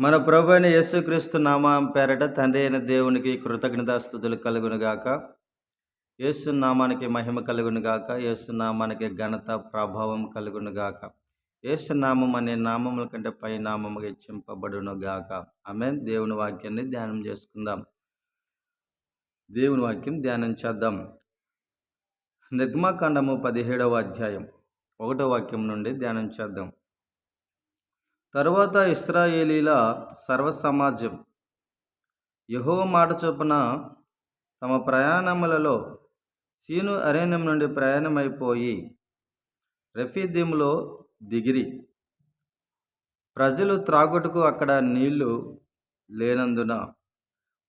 మన ప్రభు అయిన యేసుక్రీస్తు నామం పేరట తండ్రి అయిన దేవునికి కృతజ్ఞతాస్థుతులు కలుగునుగాక. యేసునామానికి మహిమ కలుగునుగాక. యేసు నామానికి ఘనత ప్రభావం కలుగునుగాక. యేసునామం అనే నామముల కంటే పై నామముగా హెచ్చింపబడునుగాక ఆమె దేవుని వాక్యాన్ని ధ్యానం చేసుకుందాం. దేవుని వాక్యం ధ్యానం చేద్దాం. నిర్గమాకాండము పదిహేడవ అధ్యాయం. ఒకటో వాక్యం నుండి ధ్యానం చేద్దాం. తరువాత ఇస్రాయేలీల సర్వసమాజ్యం. యహో మాట చొప్పున తమ ప్రయాణములలో సీను అరణ్యం నుండి ప్రయాణమైపోయి రెఫీదీములో దిగిరి. ప్రజలు త్రాగుటకు అక్కడ నీళ్ళు లేనందున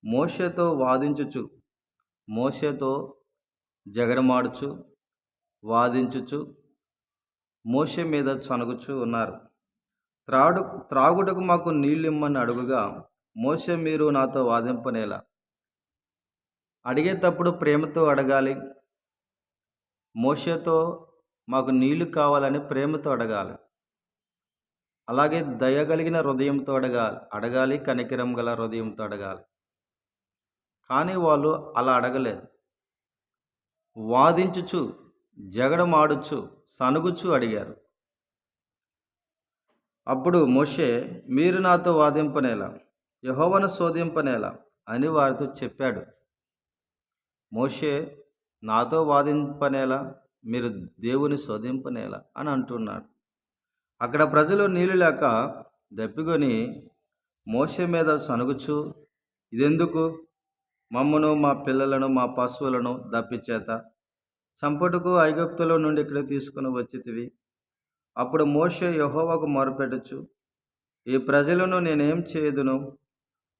మోషేతో వాదించుచు మోషతో జగడమాడుచు వాదించుచు మోషే మీద చనుగుచు ఉన్నారు. త్రాడు త్రాగుటకు మాకు నీళ్ళు ఇమ్మని అడుగుగా మోసే మీరు నాతో వాదింపనేలా? అడిగేటప్పుడు ప్రేమతో అడగాలి. మోషేతో మాకు నీళ్ళు కావాలని ప్రేమతో అడగాలి. అలాగే దయగలిగిన హృదయంతో అడగాలి. అడగాలి కనికరం గల హృదయంతో అడగాలి. కానీ వాళ్ళు అలా అడగలేదు. వాదించుచు జగడమాడుచు సనుగుచు అడిగారు. అప్పుడు మోషే మీరు నాతో వాదింపనేలా యహోవను శోధింపనేలా అని వారితో చెప్పాడు. మోషే నాతో వాదింపనేలా మీరు దేవుని శోధింపనేలా అని అంటున్నాడు. అక్కడ ప్రజలు నీళ్ళు లేక దప్పికొని మోషే మీద సనుగుచు ఇదెందుకు? మమ్మను మా పిల్లలను మా పశువులను దప్పిచేత చంపటకు ఐగుప్తుల నుండి ఇక్కడ తీసుకుని వచ్చితివి. అప్పుడు మోషే యహోవకు మొరపెట్టచ్చు ఈ ప్రజలను నేనేం చేయదును?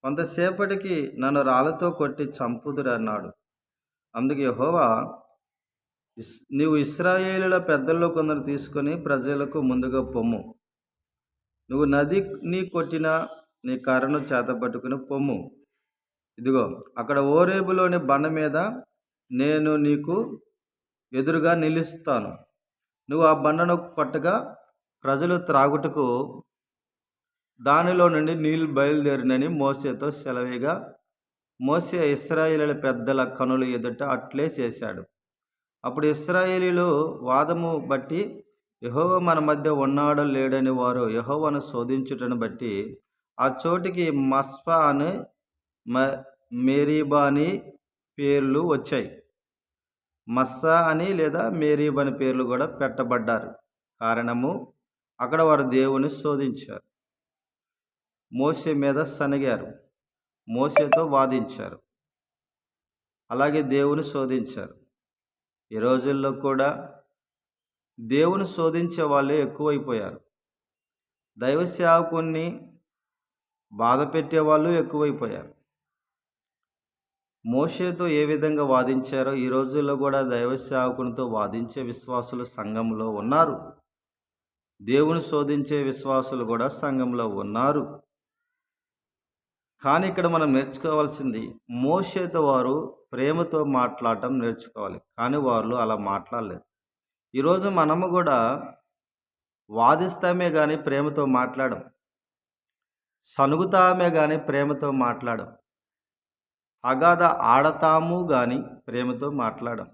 కొంతసేపటికి నన్ను రాళ్ళతో కొట్టి చంపుదురన్నాడు అందుకు యహోవా ఇస్ నీవు ఇస్రాయేలుల పెద్దల్లో కొందరు తీసుకొని ప్రజలకు ముందుగా పొమ్ము. నువ్వు నది నీ కొట్టిన నీ కర్రను చేతపట్టుకుని పొమ్ము. ఇదిగో అక్కడ ఓరేబులోని బండ మీద నేను నీకు ఎదురుగా నిలుస్తాను. నువ్వు ఆ బండను కొట్టగా ప్రజలు త్రాగుటకు దానిలో నుండి నీళ్ళు బయలుదేరినని మోసేతో సెలవేగా మోసే ఇస్రాయేలీల పెద్దల కనుల ఎదుట అట్లే చేశాడు. అప్పుడు ఇస్రాయేలీలు వాదము బట్టి యహోవ మన మధ్య ఉన్నాడో లేడని వారు యహోవను శోధించుటను బట్టి ఆ చోటికి మస్ఫా అని మ మేరీబా అని పేర్లు వచ్చాయి. మస్సా అని లేదా మేరీబ్ అని పేర్లు కూడా పెట్టబడ్డారు. కారణము అక్కడ వారు దేవుని శోధించారు. మోసే మీద సనగారు మోసేతో వాదించారు. అలాగే దేవుని శోధించారు. ఈ రోజుల్లో కూడా దేవుని శోధించే వాళ్ళే ఎక్కువైపోయారు. దైవ సేవకుని బాధ పెట్టేవాళ్ళు ఎక్కువైపోయారు. మోషేతో ఏ విధంగా వాదించారో ఈ రోజుల్లో కూడా దైవ సేవకునితో వాదించే విశ్వాసులు సంఘంలో ఉన్నారు. దేవుని శోధించే విశ్వాసులు కూడా సంఘంలో ఉన్నారు. కానీ ఇక్కడ మనం నేర్చుకోవాల్సింది మోషేతో వారు ప్రేమతో మాట్లాడటం నేర్చుకోవాలి. కానీ వాళ్ళు అలా మాట్లాడలేదు. ఈరోజు మనము కూడా వాదిస్తామే కానీ ప్రేమతో మాట్లాడం. సనుగుతామే కానీ ప్రేమతో మాట్లాడం. అగాధ ఆడతాము కానీ ప్రేమతో మాట్లాడం.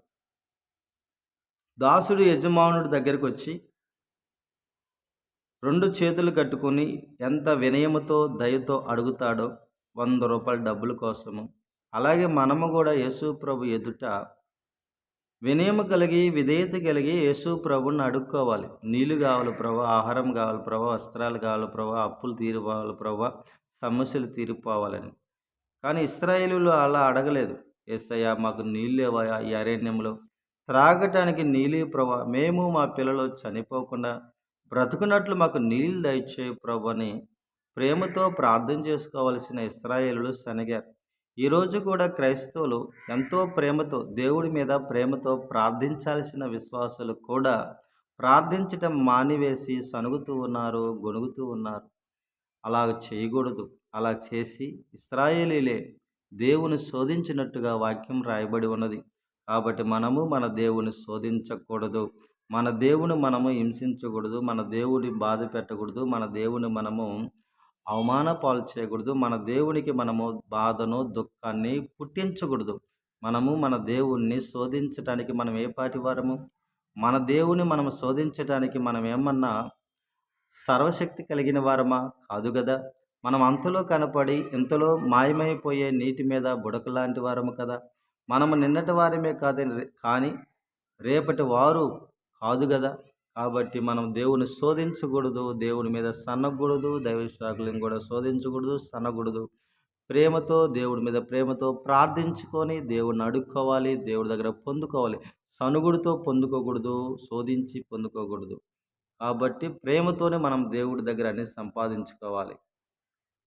దాసుడు యజమానుడి దగ్గరికి వచ్చి రెండు చేతులు కట్టుకొని ఎంత వినయముతో దయతో అడుగుతాడో వంద రూపాయల డబ్బుల కోసము. అలాగే మనము కూడా యేసు ప్రభు ఎదుట వినయము కలిగి విధేయత కలిగి యేసు ప్రభుని అడుక్కోవాలి. నీళ్ళు కావాలి ప్రభా ఆహారం కావాలి ప్రభా వస్త్రాలు కావాలి ప్రభా అప్పులు తీరిపోవాలి ప్రభా సమస్యలు తీరిపోవాలని. కానీ ఇస్రాయేలీలు అలా అడగలేదు. ఏసయ్య మాకు నీళ్ళు ఈ అరణ్యంలో. త్రాగటానికి నీళ్ళు ప్రభా మేము మా పిల్లలు చనిపోకుండా బ్రతుకున్నట్లు మాకు నీళ్ళు దయచేయి ప్రభు అని ప్రేమతో ప్రార్థన చేసుకోవలసిన ఇస్రాయేలులు శనగారు. ఈరోజు కూడా క్రైస్తవులు ఎంతో ప్రేమతో దేవుడి మీద ప్రేమతో ప్రార్థించాల్సిన విశ్వాసులు కూడా ప్రార్థించటం మానివేసి సనుగుతూ ఉన్నారు గొణుగుతూ ఉన్నారు. అలా చేయకూడదు. అలా చేసి ఇస్రాయేలీలే దేవుని శోధించినట్టుగా వాక్యం రాయబడి ఉన్నది. కాబట్టి మనము మన దేవుని శోధించకూడదు. మన దేవుని మనము హింసించకూడదు. మన దేవుని బాధ పెట్టకూడదు. మన దేవుని మనము అవమాన పాలు చేయకూడదు. మన దేవునికి మనము బాధను దుఃఖాన్ని పుట్టించకూడదు. మనము మన దేవుణ్ణి శోధించటానికి మనం ఏ పాటి వారము మన దేవుని మనం శోధించటానికి మనం ఏమన్నా సర్వశక్తి కలిగిన వారమా? కాదు కదా మనం అంతలో కనపడి ఇంతలో మాయమైపోయే నీటి మీద బుడక లాంటి వారము కదా. మనము నిన్నటి వారమే కాదు కానీ రేపటి వారు కాదు కదా కాబట్టి మనం దేవుని శోధించకూడదు దేవుని మీద సన్నకూడదు దైవ కూడా శోధించకూడదు సన్నకూడదు ప్రేమతో దేవుడి మీద ప్రేమతో ప్రార్థించుకొని దేవుడిని అడుక్కోవాలి దేవుడి దగ్గర పొందుకోవాలి. సనుగుడితో పొందుకోకూడదు శోధించి పొందుకోకూడదు. కాబట్టి ప్రేమతోనే మనం దేవుడి దగ్గర అన్ని సంపాదించుకోవాలి.